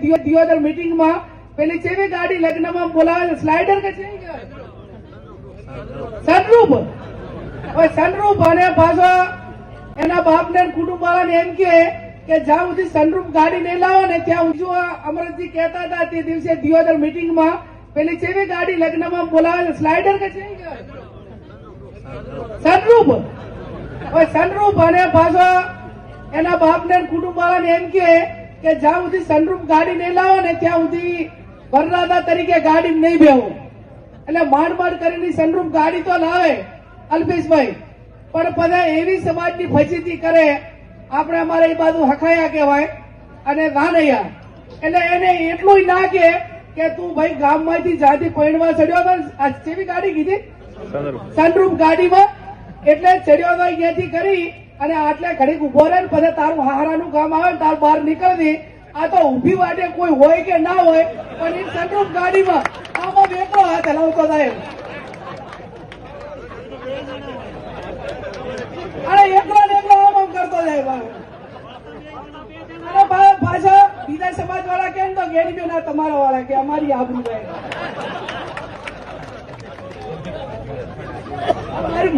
દિયોદર મીટિંગમાં પેલી કેવી ગાડી લગ્નમાં બોલાવે સ્લાઇડર કે છે? સનરૂપ સનરૂપ અને પાછો એના બાપને ને કુટુંબ વાળાને એમ કે કે જ્યાં સુધી સનરૂપ ગાડી નહીં લાવો ને ત્યાં ઊંચું અમરતજી કહેતા હતા તે દિવસે દિયોદર મીટિંગમાં પેલી ચેવી ગાડી લગ્નમાં બોલાવે સ્લાઇડર કે છે? સનરૂપ હવે સનરૂપ અને પાછો એના બાપને ને કુટુંબ વાળાને એમ કે કે જ્યાં સુધી સનરૂપ ગાડી નહીં લાવો ને ત્યાં સુધી વરરાજા તરીકે ગાડી નહીં બેહું. એટલે માંડ માંડ કરીને સનરૂપ ગાડી તો લાવે અલ્પેશભાઈ. પણ બધા એવી સમાજની ફજીતી કરે આપણે અમારે એ બાજુ હખાયા કહેવાય અને વાનૈયા. એટલે એને એટલું ના કે કે તું ભાઈ ગામમાંથી જાતિ પૈણવા ચડ્યો હતો કેવી ગાડી કીધી? સનરૂપ ગાડીમાં. એટલે ચડ્યો હતો અહીંયાથી કરી અને આટલે ઘડીક ઊભો રહે ને પછી તારું હારાનું કામ આવે તાર બહાર નીકળવી, આ તો ઊભી વાટે કોઈ હોય કે ના હોય, પણ એ સનરૂપ ગાડીમાં આમાં બેઠો હાથ હલાવતો થાય અરે એકલો એકલો આમ કરતો જાય અરે પાછા બીજા સમાજ વાળા કેમ તો ગેડી આ તમારા વાળા કે અમારી આબરૂ જાય.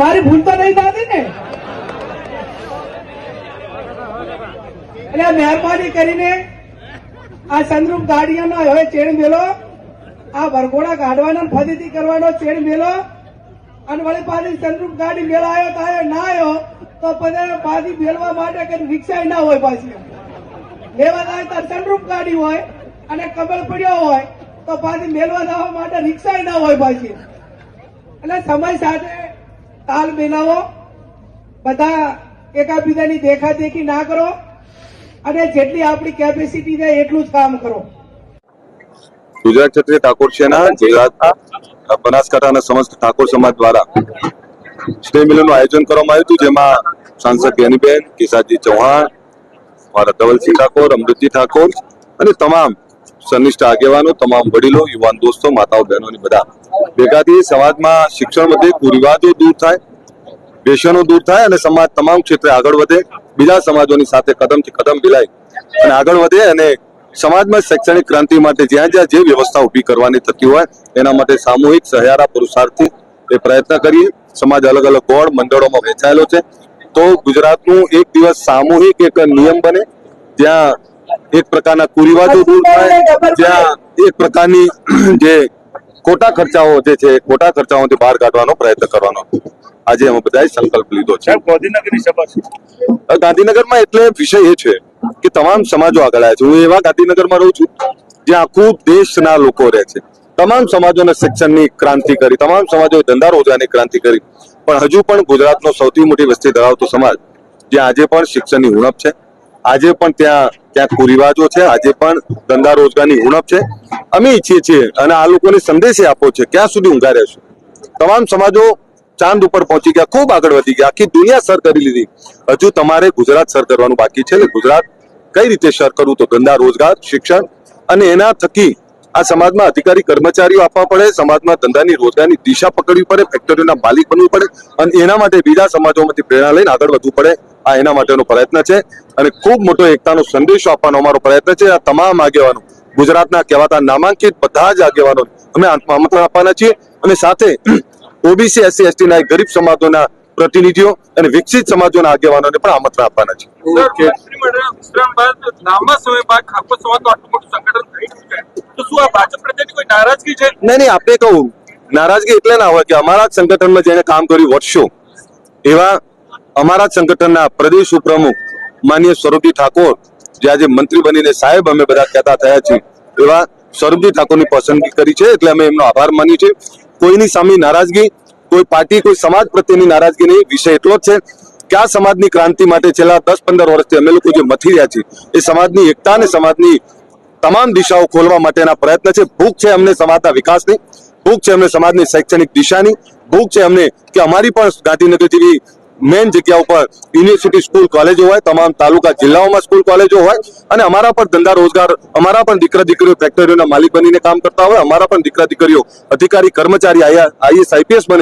મારી ભૂલ તો નહીં થતી ને? એટલે મહેરબાની કરીને આ સંદ્રુપ ગાડીઓનો હવે ચેડ મેલો. આ વરઘોડા કાઢવાનો ફરીથી કરવાનો ચેડ મેલો. અને વળી પાછી સંદ્રુપ ગાડી મેળાયો તો ના આવ્યો તો પછી પાછી મેળવા માટે કઈ રિક્ષા ના હોય પાછી. લેવા જાય તો સંદ્રુપ ગાડી હોય અને કમળ પડ્યો હોય, તો પાછી મેળવા જવા માટે રિક્ષા ના હોય પાછી. એટલે સમય સાથે તાલ મિલાવો. બધા એકાબીજાની દેખાદેખી ના કરો. અને જેટલી આપણી કેપેસિટી છે એટલું જ કામ કરો. ગુજરાત ક્ષત્રિય ઠાકોર સેના, ગુજરાત અને સમસ્ત ઠાકોર સમાજ દ્વારા સ્નેહ મિલનનું આયોજન કરવામાં આવ્યું હતું, જેમાં સાંસદ જ્ઞાનીબેન કિશાજી ચૌહાણ, મારા ધવલસિંહ ઠાકોર, અમૃતજી ઠાકોર અને તમામ સનિષ્ઠ આગેવાનો, તમામ વડીલો, યુવાન દોસ્તો, માતાઓ, બહેનોની બધા. ભેગાથી સમાજમાં શિક્ષણ વધે, કુરિવાજો દૂર થાય વ્યસનો દૂર થાય અને સમાજ તમામ ક્ષેત્રે આગળ વધે બીજા સમાજોની સાથે કદમથી કદમ મિલાય અને આગળ વધે અને સમાજમાં શૈક્ષણિક ક્રાંતિ માટે જ્યાં જ્યાં જે વ્યવસ્થા ઊભી કરવાની થતી હોય એના માટે સામૂહિક સહિયારા પુરુષાર્થથી એ પ્રયત્ન કરીએ. સમાજ અલગ અલગ બોર્ડ મંડળોમાં વહેંચાયેલો છે. તો ગુજરાતનું એક દિવસ સામૂહિક એક નિયમ બને જ્યાં એક પ્રકારના કુરિવાજો દૂર થાય જ્યાં એક પ્રકારની જે ખોટા ખર્ચાઓ જે છે ખોટા ખર્ચાઓથી બહાર કાઢવાનો પ્રયત્ન કરવાનો. આજે અમે બધાએ સંકલ્પ લીધો છે. ગાંધીનગરની સભા છે? ગાંધીનગરમાં એટલે વિષય એ છે કે તમામ સમાજો આગળ આવ્યા છે. હું એવા ગાંધીનગરમાં રહું છું જ્યાં આખું દેશના લોકો રહે છે. તમામ સમાજોને શિક્ષણની ક્રાંતિ કરી તમામ સમાજોએ ધંધા રોજગારની ક્રાંતિ કરી. પણ હજુ પણ ગુજરાતનો સૌથી મોટી વસ્તી ધરાવતો સમાજ જ્યાં આજે પણ શિક્ષણની ઉણપ છે. આજે પણ ત્યાં ક્યાંક કુરિવાજો છે આજે પણ ધંધા રોજગારની ઉણપ છે. અમે ઈચ્છીએ છીએ અને આ લોકોને સંદેશ આપો છે ક્યાં સુધી ઊંઘા રહેશું? તમામ સમાજો ચાંદ ઉપર પહોંચી ગયા, ખૂબ આગળ વધી ગયા, આખી દુનિયા સર કરી લીધી. હજુ તમારે ગુજરાત સર કરવાનું બાકી છે ગુજરાત કઈ રીતે સર કરવું? તો ધંધા, રોજગાર, શિક્ષણ અને એના થકી આ સમાજમાં અધિકારી, કર્મચારીઓ આપવા પડે, સમાજમાં ધંધાની રોજગારની દિશા પકડવી પડે ફેક્ટરીઓના માલિક બનવું પડે અને એના માટે બીજા સમાજોમાંથી પ્રેરણા લઈને આગળ વધવું પડે. આ એના માટેનો પ્રયત્ન છે અને ખૂબ મોટો એકતાનો સંદેશો આપવાનો અમારો પ્રયત્ન છે. આ તમામ આગેવાનો, ગુજરાતના કહેવાતા નામાંકિત બધા જ આગેવાનો અમે આમંત્રણ આપવાના છીએ અને સાથે ઓબીસી એસસી એસટી ના ગરીબ સમાજોના પ્રતિનિધિઓ અને વિકસિત સમાજોના આગેવાનોને પણ આમંત્રણ આપવાના છે. સર, મંત્રીમંડળ બાદ લાંબા સમય બાદ ઠાકોર સમાજનું આટલું મોટું સંગઠન થઈ રહ્યું તો શું આ ભાજપ પ્રત્યેની કોઈ નારાજગી છે? નહીં નહીં આપણે કહું. નારાજગી એટલે ના હોય કે અમારા જ સંગઠનમાં જેને કામ કર્યું વર્ષો એવા અમારા જ સંગઠનના પ્રદેશ ઉપપ્રમુખ માનીય સ્વરૂપજી ઠાકોર જે આજે મંત્રી બનીને સાહેબ અમે બધા કહેતા થયા છીએ એવા સ્વરૂપજી ઠાકોરની પસંદગી કરી છે એટલે અમે એમનો આભાર માનીએ છીએ. કોઈની સામે નારાજગી, કોઈ પાર્ટી, કોઈ સમાજ પ્રત્યેની નારાજગી નહીં વિષય એટલો જ છે કે આ સમાજની ક્રાંતિ માટે છેલ્લા દસ પંદર વર્ષથી અમે લોકો જે મથી રહ્યા છીએ, એ સમાજની એકતા અને સમાજની તમામ દિશાઓ ખોલવા માટેના પ્રયત્ન છે. ભૂખ છે અમને સમાજના વિકાસની, ભૂખ છે અમને સમાજની શૈક્ષણિક દિશાની, ભૂખ છે અમને કે અમારી પણ ગાંધીનગર મેન જગ્યા ઉપર યુનિવર્સિટી સ્કૂલ કોલેજો હોય, તમામ તાલુકા જિલ્લાઓમાં સ્કૂલ કોલેજો હોય અને અમારા પણ ધંધા રોજગાર, અમારા પણ દીકરા દીકરીઓ ફેક્ટરીઓના માલિક બનીને કામ કરતા હોય, અમારા પણ દીકરા દીકરીઓ અધિકારી કર્મચારી આઈએસ આઈપીએસ બને.